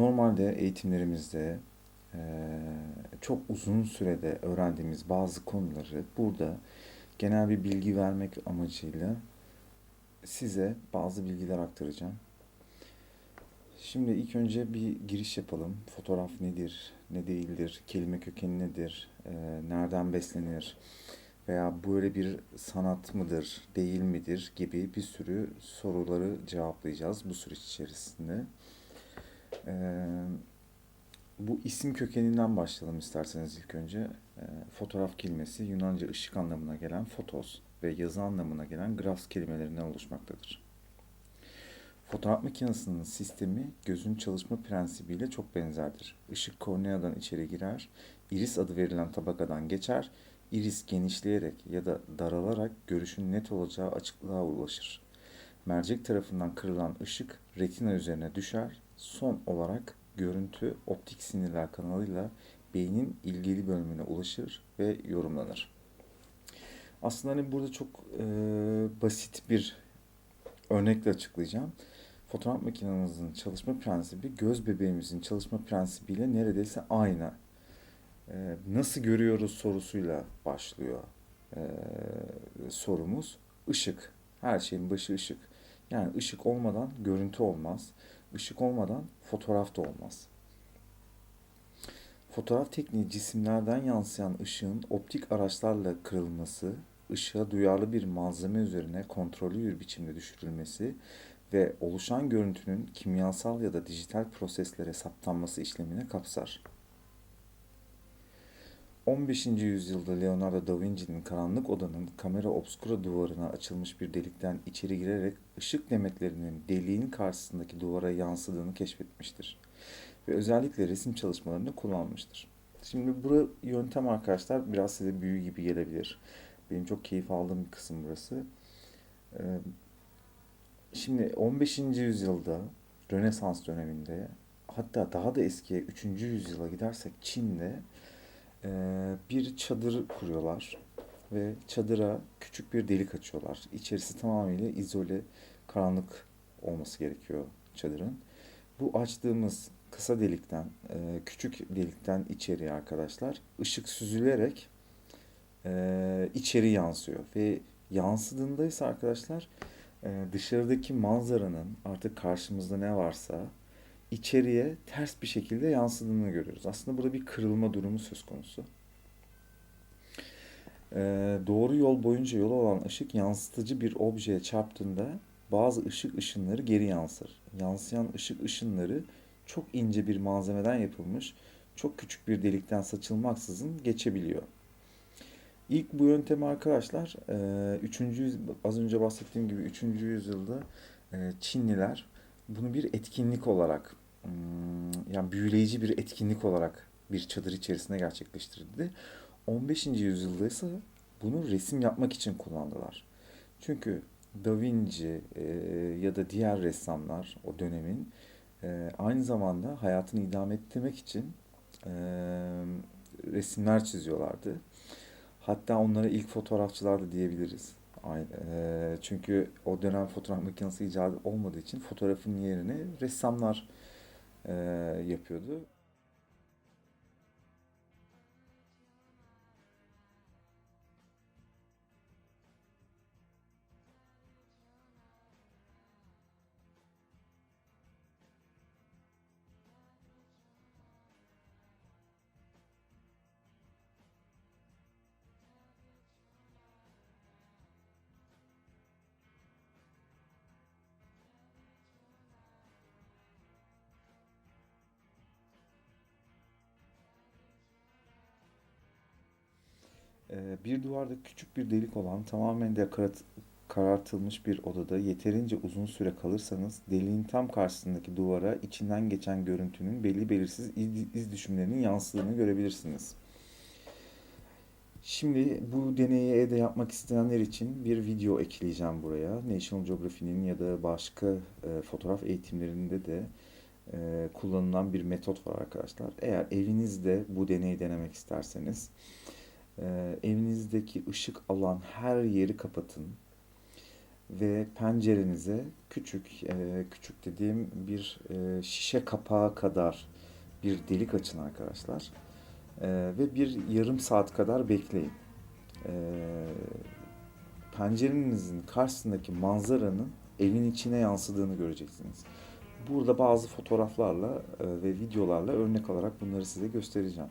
Normalde eğitimlerimizde çok uzun sürede öğrendiğimiz bazı konuları burada genel bir bilgi vermek amacıyla size bazı bilgiler aktaracağım. Şimdi ilk önce bir giriş yapalım. Fotoğraf nedir, ne değildir, kelime kökeni nedir, nereden beslenir veya böyle bir sanat mıdır, değil midir gibi bir sürü soruları cevaplayacağız bu süreç içerisinde. Eee, bu isim kökeninden başlayalım isterseniz ilk önce. Eee, fotoğraf kelimesi Yunanca ışık anlamına gelen fotos ve yazı anlamına gelen grafs kelimelerinden oluşmaktadır. Fotoğraf makinesinin sistemi gözün çalışma prensibiyle çok benzerdir. Işık korneadan içeri girer, iris adı verilen tabakadan geçer, iris genişleyerek ya da daralarak görüşün net olacağı açıklığa ulaşır. Mercek tarafından kırılan ışık retina üzerine düşer. Son olarak görüntü optik sinirler kanalıyla beynin ilgili bölümüne ulaşır ve yorumlanır. Aslında hani burada çok e, basit bir örnekle açıklayacağım. Fotoğraf makinemizin çalışma prensibi göz bebeğimizin çalışma prensibiyle neredeyse aynı. E, nasıl görüyoruz sorusuyla başlıyor e, sorumuz. Işık. Her şeyin başı ışık. Yani ışık olmadan görüntü olmaz. Işık olmadan fotoğraf da olmaz. Fotoğraf tekniği cisimlerden yansıyan ışığın optik araçlarla kırılması, ışığa duyarlı bir malzeme üzerine kontrollü bir biçimde düşürülmesi ve oluşan görüntünün kimyasal ya da dijital proseslere saptanması işlemine kapsar. 15. yüzyılda Leonardo da Vinci'nin karanlık odanın kamera obscura duvarına açılmış bir delikten içeri girerek ışık demetlerinin deliğin karşısındaki duvara yansıdığını keşfetmiştir. Ve özellikle resim çalışmalarında kullanmıştır. Şimdi bu yöntem arkadaşlar biraz size büyü gibi gelebilir. Benim çok keyif aldığım bir kısım burası. Ee, Şimdi 15. yüzyılda Rönesans döneminde hatta daha da eskiye 3. yüzyıla gidersek Çin'de bir çadır kuruyorlar ve çadıra küçük bir delik açıyorlar. İçerisi tamamıyla izole, karanlık olması gerekiyor çadırın. Bu açtığımız kısa delikten, e, küçük delikten içeriye arkadaşlar ışık süzülerek e, içeri yansıyor ve yansıdığında ise arkadaşlar e, dışarıdaki manzaranın artık karşımızda ne varsa içeriye ters bir şekilde yansıdığını görüyoruz. Aslında burada bir kırılma durumu söz konusu. Ee, doğru yol boyunca yol olan ışık yansıtıcı bir objeye çarptığında bazı ışık ışınları geri yansır. Yansıyan ışık ışınları çok ince bir malzemeden yapılmış, çok küçük bir delikten saçılmaksızın geçebiliyor. İlk bu yöntemi arkadaşlar 3. az önce bahsettiğim gibi 3. yüzyılda e, Çinliler bunu bir etkinlik olarak yani büyüleyici bir etkinlik olarak bir çadır içerisinde gerçekleştirildi. 15. yüzyılda ise bunu resim yapmak için kullandılar. Çünkü Da Vinci e, ya da diğer ressamlar o dönemin e, aynı zamanda hayatını idame ettirmek için e, resimler çiziyorlardı. Hatta onlara ilk fotoğrafçılar da diyebiliriz. Aynı. E, çünkü o dönem fotoğraf makinesi icadı olmadığı için fotoğrafın yerini ressamlar yapıyordu. Bir duvarda küçük bir delik olan tamamen de karartılmış bir odada yeterince uzun süre kalırsanız deliğin tam karşısındaki duvara içinden geçen görüntünün belli belirsiz iz, iz düşümlerinin yansıdığını görebilirsiniz. Şimdi bu deneyi evde yapmak isteyenler için bir video ekleyeceğim buraya. National Geography'nin ya da başka e, fotoğraf eğitimlerinde de e, kullanılan bir metot var arkadaşlar. Eğer evinizde bu deneyi denemek isterseniz e, evinizdeki ışık alan her yeri kapatın ve pencerenize küçük, e, küçük dediğim bir e, şişe kapağı kadar bir delik açın arkadaşlar. E, ve bir yarım saat kadar bekleyin. E, pencerenizin karşısındaki manzaranın evin içine yansıdığını göreceksiniz. Burada bazı fotoğraflarla e, ve videolarla örnek olarak bunları size göstereceğim.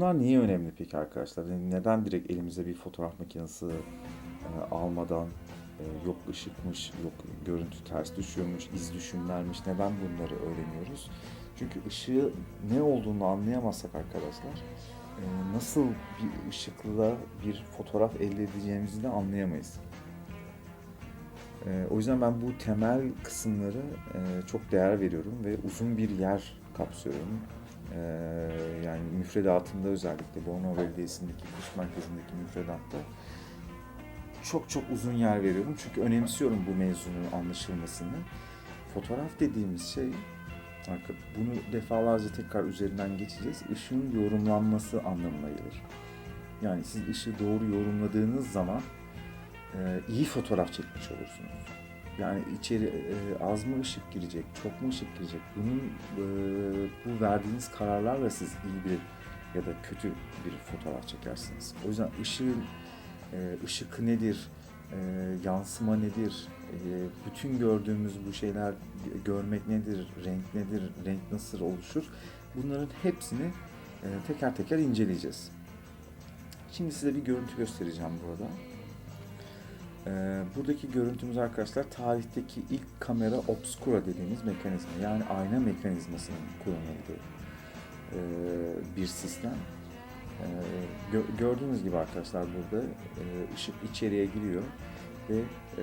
Bunlar niye önemli peki arkadaşlar? Yani neden direkt elimize bir fotoğraf makinesi e, almadan e, yok ışıkmış, yok görüntü ters düşüyormuş, iz düşümlermiş neden bunları öğreniyoruz? Çünkü ışığı ne olduğunu anlayamazsak arkadaşlar e, nasıl bir ışıkla bir fotoğraf elde edeceğimizi de anlayamayız. E, o yüzden ben bu temel kısımları e, çok değer veriyorum ve uzun bir yer kapsıyorum. Ee, yani müfredatında özellikle Bornova Belediyesi'ndeki kış merkezindeki müfredatta çok çok uzun yer veriyorum. Çünkü önemsiyorum bu mevzunun anlaşılmasını. Fotoğraf dediğimiz şey, bunu defalarca tekrar üzerinden geçeceğiz. Işığın yorumlanması anlamına gelir. Yani siz ışığı doğru yorumladığınız zaman e, iyi fotoğraf çekmiş olursunuz. Yani içeri e, az mı ışık girecek, çok mu ışık girecek? Bunun e, bu verdiğiniz kararlarla siz iyi bir ya da kötü bir fotoğraf çekersiniz. O yüzden ışığın e, ışık nedir, e, yansıma nedir, e, bütün gördüğümüz bu şeyler görmek nedir, renk nedir, renk nasıl oluşur? Bunların hepsini e, teker teker inceleyeceğiz. Şimdi size bir görüntü göstereceğim burada. Ee, buradaki görüntümüz arkadaşlar tarihteki ilk kamera obscura dediğimiz mekanizma yani ayna mekanizmasının kullanıldığı e, bir sistem. Ee, gö- gördüğünüz gibi arkadaşlar burada e, ışık içeriye giriyor ve e,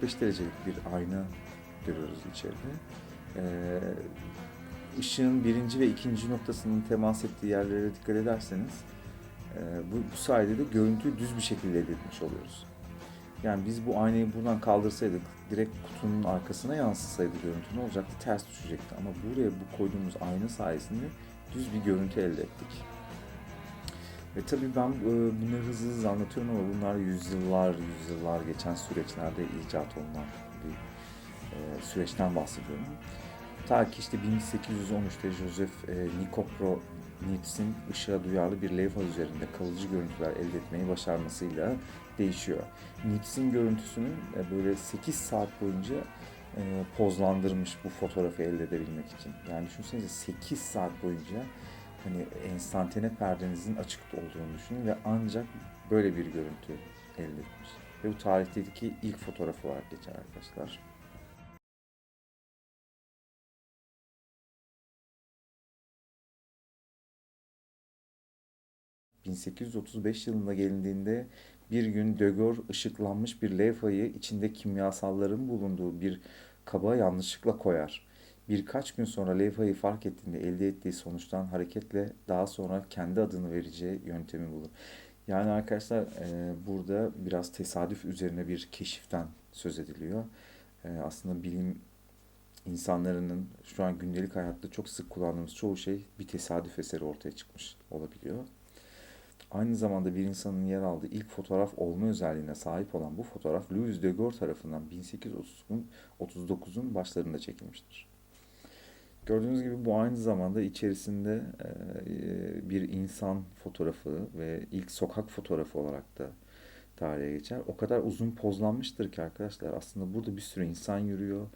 45 derecelik bir ayna görüyoruz içeride. Işığın birinci ve ikinci noktasının temas ettiği yerlere dikkat ederseniz e, bu sayede de görüntüyü düz bir şekilde elde etmiş oluyoruz. Yani biz bu aynayı buradan kaldırsaydık, direkt kutunun arkasına yansısaydı görüntü ne olacaktı? Ters düşecekti. Ama buraya bu koyduğumuz ayna sayesinde düz bir görüntü elde ettik. Ve tabii ben e, bunları hızlı hızlı anlatıyorum ama bunlar yüzyıllar, yüzyıllar geçen süreçlerde icat olunan bir e, süreçten bahsediyorum. Ta ki işte 1813'te Joseph e, Nicopronic'in ışığa duyarlı bir levha üzerinde kalıcı görüntüler elde etmeyi başarmasıyla değişiyor. Nix'in görüntüsünü e, böyle 8 saat boyunca e, pozlandırmış bu fotoğrafı elde edebilmek için. Yani düşünsenize 8 saat boyunca hani enstantane perdenizin açık olduğunu düşünün ve ancak böyle bir görüntü elde etmiş. Ve bu tarihteki ilk fotoğrafı olarak geçer arkadaşlar. ...1835 yılında gelindiğinde Bir gün Dögör ışıklanmış bir levhayı içinde kimyasalların bulunduğu bir kaba yanlışlıkla koyar. Birkaç gün sonra levhayı fark ettiğinde elde ettiği sonuçtan hareketle daha sonra kendi adını vereceği yöntemi bulur. Yani arkadaşlar e, burada biraz tesadüf üzerine bir keşiften söz ediliyor. E, aslında bilim insanların şu an gündelik hayatta çok sık kullandığımız çoğu şey bir tesadüf eseri ortaya çıkmış olabiliyor. Aynı zamanda bir insanın yer aldığı ilk fotoğraf olma özelliğine sahip olan bu fotoğraf Louis Daguerre tarafından 1839'un 39'un başlarında çekilmiştir. Gördüğünüz gibi bu aynı zamanda içerisinde e, bir insan fotoğrafı ve ilk sokak fotoğrafı olarak da tarihe geçer. O kadar uzun pozlanmıştır ki arkadaşlar aslında burada bir sürü insan yürüyor.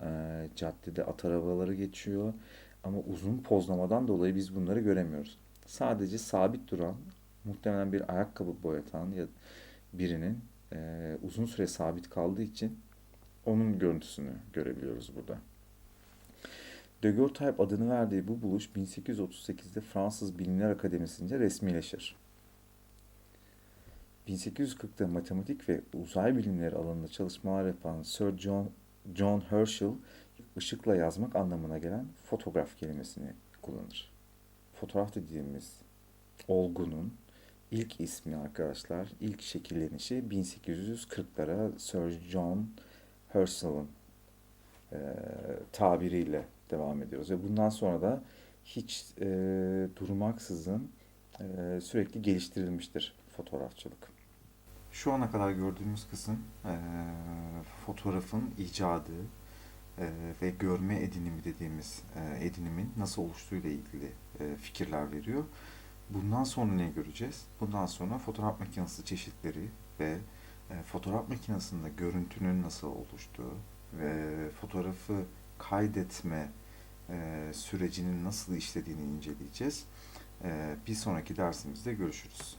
E, caddede at arabaları geçiyor. Ama uzun pozlamadan dolayı biz bunları göremiyoruz. Sadece sabit duran, muhtemelen bir ayakkabı boyatan ya birinin e, uzun süre sabit kaldığı için onun görüntüsünü görebiliyoruz burada. Daguerreotype adını verdiği bu buluş 1838'de Fransız Bilimler Akademisi'nce resmileşir. 1840'da matematik ve uzay bilimleri alanında çalışmalar yapan Sir John, John Herschel, ışıkla yazmak anlamına gelen fotoğraf kelimesini kullanır. Fotoğraf dediğimiz olgunun ilk ismi arkadaşlar, ilk şekillenişi 1840'lara Sir John Herschel'ın e, tabiriyle devam ediyoruz. Ve bundan sonra da hiç e, durmaksızın e, sürekli geliştirilmiştir fotoğrafçılık. Şu ana kadar gördüğümüz kısım e, fotoğrafın icadı e, ve görme edinimi dediğimiz e, edinimin nasıl oluştuğuyla ilgili e, fikirler veriyor. Bundan sonra ne göreceğiz? Bundan sonra fotoğraf makinesi çeşitleri ve e, fotoğraf makinesinde görüntünün nasıl oluştuğu ve fotoğrafı kaydetme e, sürecinin nasıl işlediğini inceleyeceğiz. E, bir sonraki dersimizde görüşürüz.